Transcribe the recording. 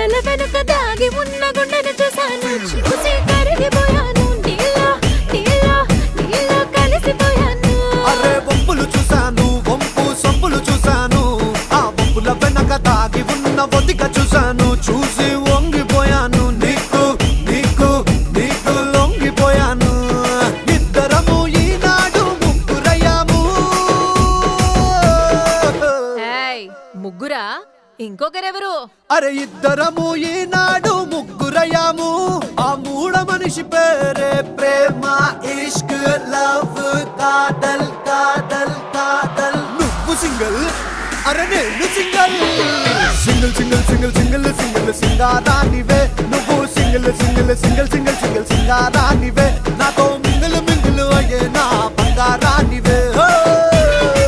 కొండల వెనుక దాగి ఉన్న గుండెను చూశాను. చూసి కరిగిపోయాను. నీలో నీలో నీలో కలిసిపోయాను. అరే వంపులు చూశాను వంపు సొంపులు చూశాను. ఆ వంపుల వెనక దాగి ఉన్న ఒదిక చూశాను. చూసి వంగిపోయాను నీకు నీకు నీకు లొంగిపోయాను. ఇద్దరము ఈనాడు ముగ్గురయ్యాము. ఏయ్ ముగ్గురా? ఇంకొకరెవరు? అరే ఇద్దరము ఈనాడు ముగ్గురయ్యాము. ఆ మూడ మనిషి పేరే ప్రేమ ఇష్క్ లవ్ కాదల్ కాదల్ కాదల్. నువ్వు సింగల్ అరే నేను single. Single single single single single సింగారానివే. నువ్వు single single single single single సింగారానివే. నాతో